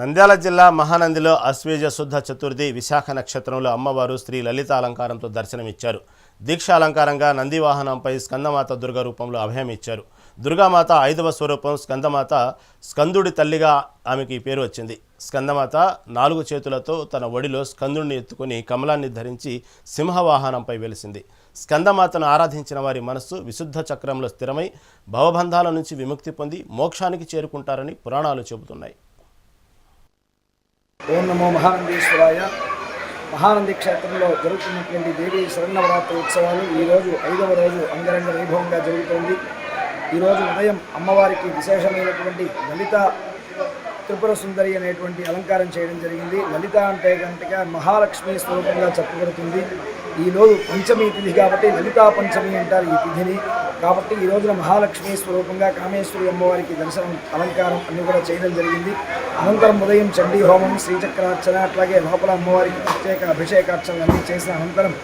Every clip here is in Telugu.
నంద్యాల జిల్లా మహానందిలో అశ్వేజ శుద్ధ చతుర్థి విశాఖ నక్షత్రంలో అమ్మవారు శ్రీ లలిత అలంకారంతో దర్శనమిచ్చారు. దీక్ష అలంకారంగా నంది వాహనంపై స్కందమాత దుర్గ రూపంలో అభయం ఇచ్చారు దుర్గామాత ఐదవ స్వరూపం స్కందమాత స్కందుడి తల్లిగా ఆమెకి పేరు వచ్చింది. స్కందమాత నాలుగు చేతులతో తన ఒడిలో స్కందుడిని ఎత్తుకుని కమలాన్ని ధరించి సింహవాహనంపై వెలిసింది. స్కందమాతను ఆరాధించిన వారి మనస్సు విశుద్ధ చక్రంలో స్థిరమై భవబంధాల నుంచి విముక్తి పొంది మోక్షానికి చేరుకుంటారని పురాణాలు చెబుతున్నాయి. ఓం నమో మహానందీశ్వరాయ. మహానంది క్షేత్రంలో జరుగుతున్నటువంటి దేవి శరణవరాత్రి ఉత్సవాలు ఈరోజు ఐదవ రోజు అంగరంగ వైభవంగా జరుగుతోంది. ఈరోజు ఉదయం అమ్మవారికి విశేషమైనటువంటి లలిత త్రిపుర సుందరి అనేటువంటి అలంకారం చేయడం జరిగింది. లలిత అంటే కనుక మహాలక్ష్మి స్వరూపంగా చెప్పబడుతుంది. ఈరోజు పంచమి తిథి కాబట్టి లలితా పంచమి అంటారు ఈ తిథిని. కాబట్టి ఈ రోజున మహాలక్ష్మి స్వరూపంగా కామేశ్వరి అమ్మవారికి దర్శనం అలంకారం అన్ని కూడా చేయడం జరిగింది. అనంతరం ఉదయం చండీ హోమం శ్రీచక్రార్చన అట్లాగే లోపల అమ్మవారికి ప్రత్యేక అభిషేకార్చనలు అన్నీ చేసిన అనంతరం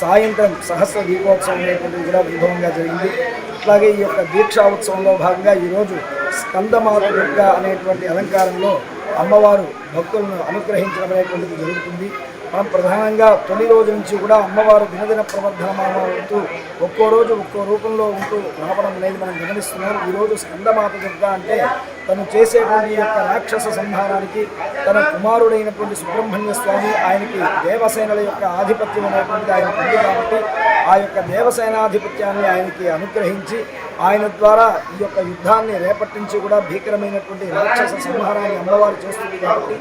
సాయంత్రం సహస్ర దీపోత్సవం అనేటువంటిది కూడా వైభవంగా జరిగింది. అట్లాగే ఈ యొక్క దీక్షా ఉత్సవంలో భాగంగా ఈరోజు స్కందమాత దుర్గ అనేటువంటి అలంకారంలో అమ్మవారు భక్తులను అనుగ్రహించడం అనేటువంటిది జరుగుతుంది. మనం ప్రధానంగా తొలి రోజు నుంచి కూడా అమ్మవారు దినదిన ప్రవర్ధనమాడుతూ ఒక్కో రోజు ఒక్కో రూపంలో ఉంటూ రావడం అనేది మనం గమనిస్తున్నాం. ఈరోజు స్కందమాత దుర్గ అంటే తను చేసేటువంటి యొక్క రాక్షస సంహారానికి తన కుమారుడైనటువంటి సుబ్రహ్మణ్య స్వామి ఆయనకి దేవసేనల యొక్క ఆధిపత్యం అనేటువంటిది ఆయన ఉంది కాబట్టి ఆ యొక్క దేవసేనాధిపత్యాన్ని ఆయనకి అనుగ్రహించి ఆయన ద్వారా ఈ యొక్క యుద్ధాన్ని రేపటి నుంచి కూడా భీకరమైనటువంటి రాక్షస సంహారాన్ని అమ్మవారు చేస్తుంది కాబట్టి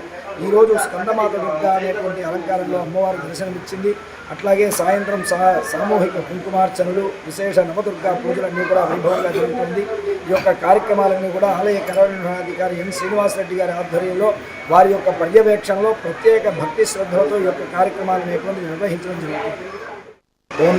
ఈరోజు స్కందమాత దుర్గ అనేటువంటి అలంకారంలో అమ్మవారు దర్శనమిచ్చింది. అట్లాగే సాయంత్రం సా సామూహిక కుంకుమార్చనలు విశేష నవదుర్గా పూజలన్నీ కూడా వైభవంగా జరుగుతుంది. ఈ యొక్క కార్యక్రమాలన్నీ కూడా ఆలయ కార్యనిర్వహణాధికారి ఎన్ శ్రీనివాసరెడ్డి గారి ఆధ్వర్యంలో వారి యొక్క పర్యవేక్షణలో ప్రత్యేక భక్తి శ్రద్ధలతో ఈ యొక్క కార్యక్రమాలను అనేటువంటి నిర్వహించడం జరుగుతుంది. ఓం